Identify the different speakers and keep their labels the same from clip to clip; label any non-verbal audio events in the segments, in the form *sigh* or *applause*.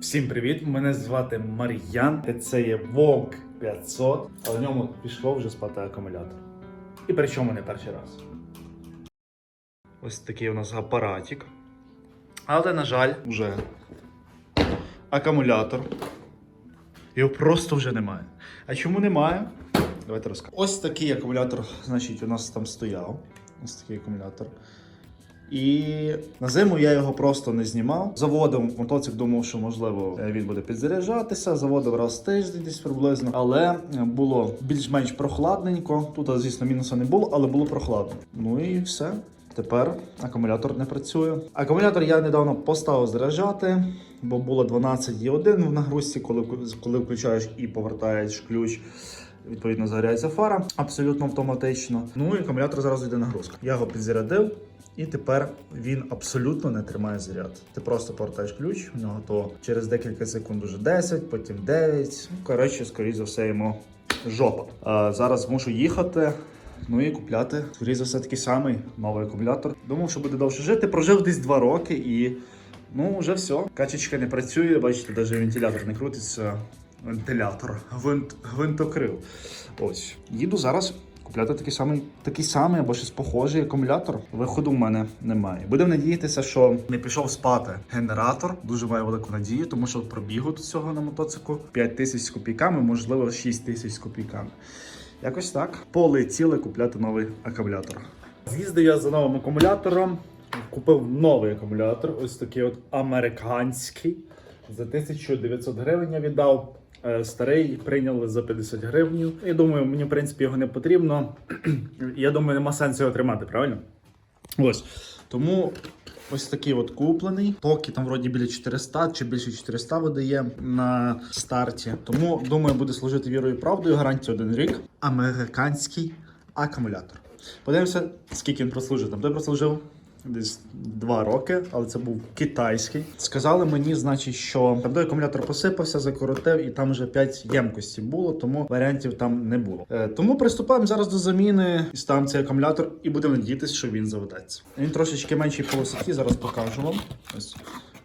Speaker 1: Всім привіт! Мене звати Мар'ян. Це є Vogue 500, але в ньому пішло вже спати акумулятор. І причому не перший раз. Ось такий у нас апаратик. Але, на жаль, вже акумулятор. Його просто вже немає. А чому немає? Давайте розкажу. Ось такий акумулятор, значить, у нас там стояв. Ось такий акумулятор. І на зиму я його просто не знімав. Заводив мотоцикл, думав, що можливо е, він буде підзаряджатися. Заводив раз в тиждень десь приблизно. Але е, було більш-менш прохладненько. Тут, звісно, мінуса не було, але було прохладно. Ну і все. Тепер акумулятор не працює. Акумулятор я недавно поставив заряджати, бо було 12,1 в нагрузці, коли, коли включаєш і повертаєш ключ. Відповідно, загоряється фара абсолютно автоматично. Ну і акумулятор зараз йде нагрузка. Я його підзарядив, і тепер він абсолютно не тримає заряд. Ти просто повертаєш ключ, в нього то через декілька секунд уже 10, потім 9. Ну, коротше, скоріше за все, йому жопа. А, зараз мушу їхати. Ну і купляти, скоріше за все, такий самий новий акумулятор. Думав, що буде довше жити. Прожив десь 2 роки і ну вже все. Качечка не працює, бачите, навіть вентилятор не крутиться. Вентилятор, гвинт, гвинтокрил. Ось. Їду зараз купляти такий самий, такий самий або щось похожий акумулятор. Виходу в мене немає. Будемо надіятися, що не пішов спати генератор. Дуже маю велику надію, тому що пробігу до цього на мотоциклу 5 тисяч з копійками, можливо, 6 тисяч з копійками. Якось так. Полетіли купляти новий акумулятор. З'їздив я за новим акумулятором. Купив новий акумулятор, ось такий от американський. За 1900 гривень я віддав. Е, Старий прийняли за 50 гривень. Я думаю, мені в принципі його не потрібно. *clears throat* Я думаю, нема сенсу його тримати, правильно? Ось. Тому ось такий от куплений. Поки там вроді біля 400 чи більше 400 видає на старті. Тому думаю, буде служити вірою і правдою. Гарантія один рік. Американський акумулятор. Подивимося, скільки він прослужив. Там той прослужив десь два роки, але це був китайський. Сказали мені, значить, що там до акумулятор посипався, закоротив, і там вже 5 ємкості було, тому варіантів там не було. Е, тому приступаємо зараз до заміни і ставимо цей акумулятор, і будемо надіятися, що він заведеться. Він трошечки менший по висоті, зараз покажу вам. Ось.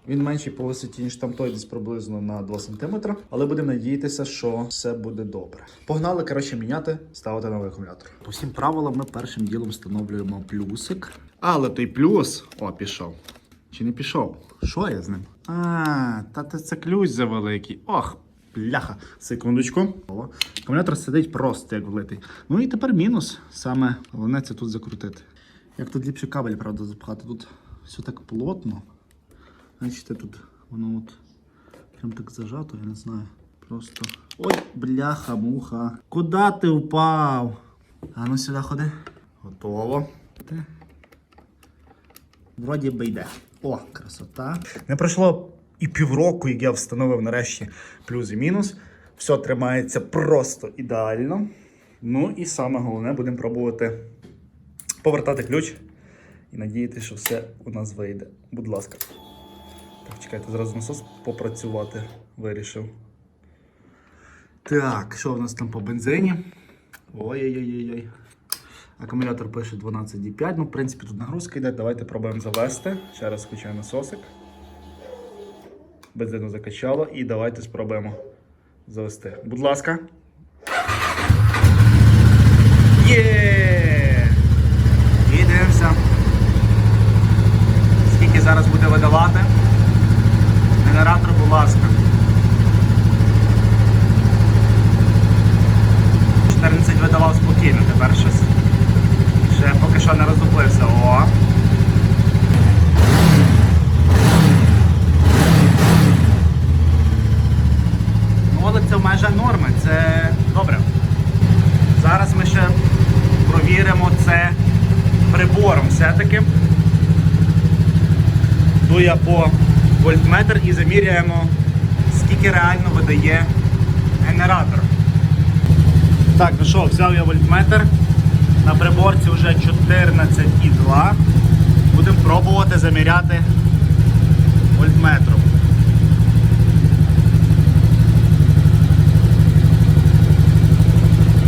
Speaker 1: Він менший по висоті, ніж там той десь приблизно на 2 см. Але будемо надіятися, що все буде добре. Погнали, коротше, міняти, ставити новий акумулятор. По всім правилам ми першим ділом встановлюємо плюсик. Але той плюс, о, пішов. Чи не пішов? Що я з ним? А, та це- ключ завеликий. Ох, бляха. Секундочку. Акумулятор сидить просто як влитий. Ну і тепер мінус. Саме головне це тут закрутити. Як тут ліпше кабель, правда, запхати. Тут все так плотно. Бачите, тут воно от прям так зажато, я не знаю. Просто. Ой, бляха, муха. Куда ти впав? А ну сюди ходи. Готово. Вроді би йде. О, красота. Не пройшло і півроку, як я встановив нарешті плюс і мінус. Все тримається просто ідеально. Ну і саме головне, будемо пробувати повертати ключ і надіятися, що все у нас вийде. Будь ласка. Чекайте, зразу насос попрацювати вирішив. Так, що у нас там по бензині? Ой-ой-ой-ой. Акумулятор пише 12,5. Ну, в принципі, тут нагрузка йде. Давайте пробуємо завести. Ще раз включаю насосик. Бензину закачало. І давайте спробуємо завести. Будь ласка. Є! І. Скільки зараз буде видавати? Генератор, будь ласка. 14 видавав спокійно, тепер щось. Ще поки що не роздуплився. О. Але це в межах норми, це добре. Зараз ми ще провіримо це прибором все-таки. Йду по вольтметр і заміряємо, скільки реально видає генератор. Так, ну що, взяв я вольтметр. На приборці вже 14,2. Будемо пробувати заміряти вольтметром.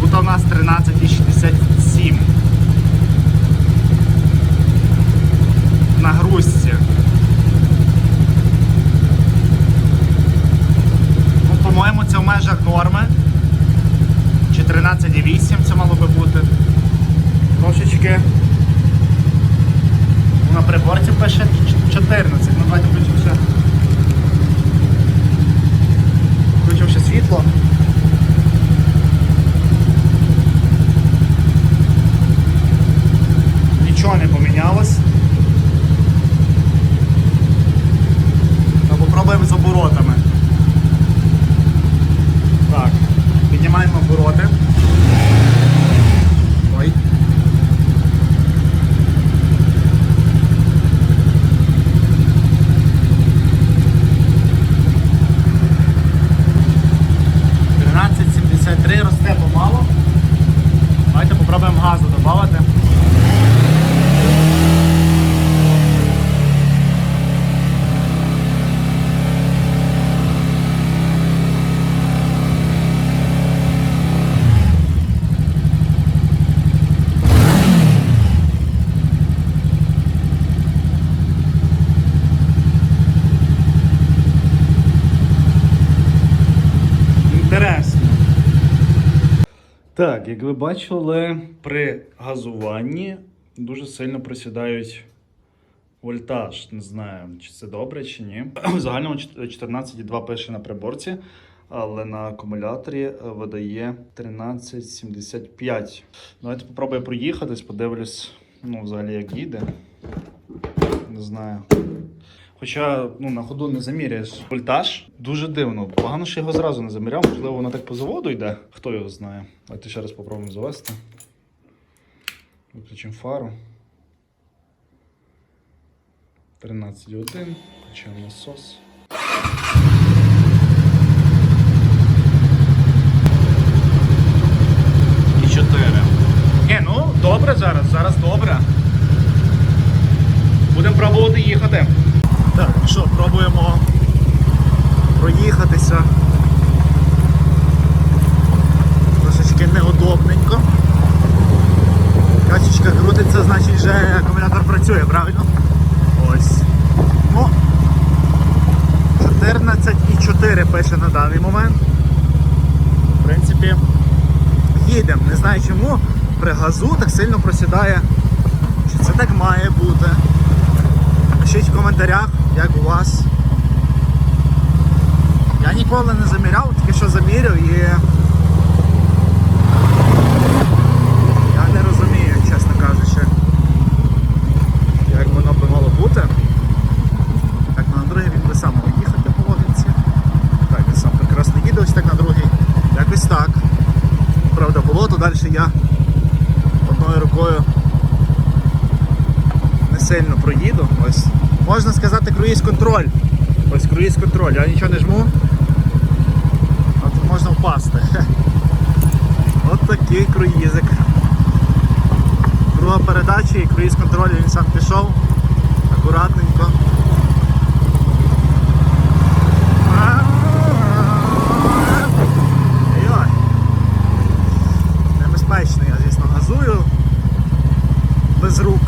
Speaker 1: Тут у нас 13,67. В нагрузці. по-моєму, це в межах норми. 14,8 це мало би бути. Трошечки. На приборці пише 14. Ну давайте включимося. ще. Включимо ще світло. Так, як ви бачили, при газуванні дуже сильно просідають вольтаж. Не знаю, чи це добре, чи ні. В загальному 14,2 пише на приборці, але на акумуляторі е, видає 13,75. Давайте попробую проїхатись, подивлюсь, ну, взагалі, як їде. Не знаю. Хоча ну, на ходу не заміряєш вольтаж. Дуже дивно. Погано, що його зразу не заміряв. Можливо, воно так по заводу йде. Хто його знає. Давайте ще раз попробуємо завести. Виключимо фару. 13,1. Включаємо насос. І 4. Ні, ну добре зараз, зараз добре. Будемо пробувати їхати. Так, ну що, пробуємо проїхатися. Трошечки неудобненько. Качечка крутиться, значить вже акумулятор працює, правильно? Ось. Ну, 14,4 пише на даний момент. В принципі, їдемо. Не знаю чому при газу так сильно просідає. Чи це так має бути? Пишіть в коментарях, як у вас. Я ніколи не заміряв, тільки що заміряв і я не розумію, чесно кажучи, як воно би мало бути. Так, на другий він би сам мав по логіці. Так, він сам прекрасно їде, так на другий. Якось так. Правда, болото, далі я одною рукою сильно проїду. Ось. Можна сказати круїз контроль. Ось круїз контроль. Я нічого не жму. От можна впасти. *laughs* От такий круїзик. Друга передача і круїз контроль він сам пішов. Акуратненько. Ой. Небезпечно, я звісно газую без рук.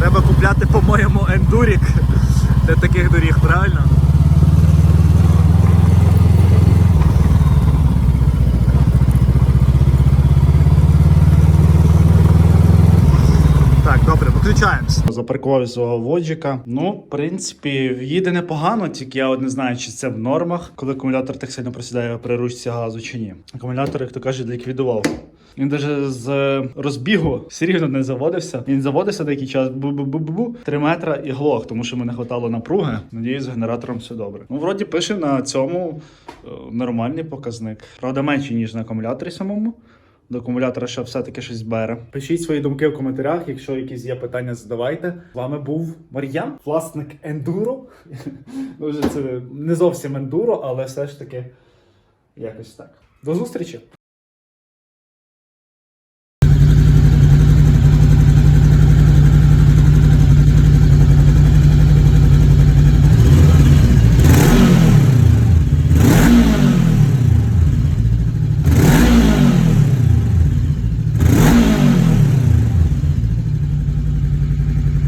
Speaker 1: Треба купляти, по-моєму, ендурік для таких доріг, правильно? Так. Запаркував свого воджика. Ну, в принципі, їде непогано, тільки я от не знаю, чи це в нормах, коли акумулятор так сильно просідає при ручці газу чи ні. Акумулятор, як то кажуть, ліквідував. Він навіть з розбігу все рівно не заводився. Він заводився деякий час, бу-бу-бу-бу, 3 метра і глох, тому що мене хватало напруги. Надіюсь, з генератором все добре. Ну, вроді пише на цьому е, нормальний показник. Правда, менший, ніж на акумуляторі самому. До акумулятора ще все-таки щось бере. Пишіть свої думки в коментарях. Якщо якісь є питання, задавайте. З вами був Мар'ян, власник ендуро. *laughs* Ну, це не зовсім ендуро, але все ж таки якось так. До зустрічі!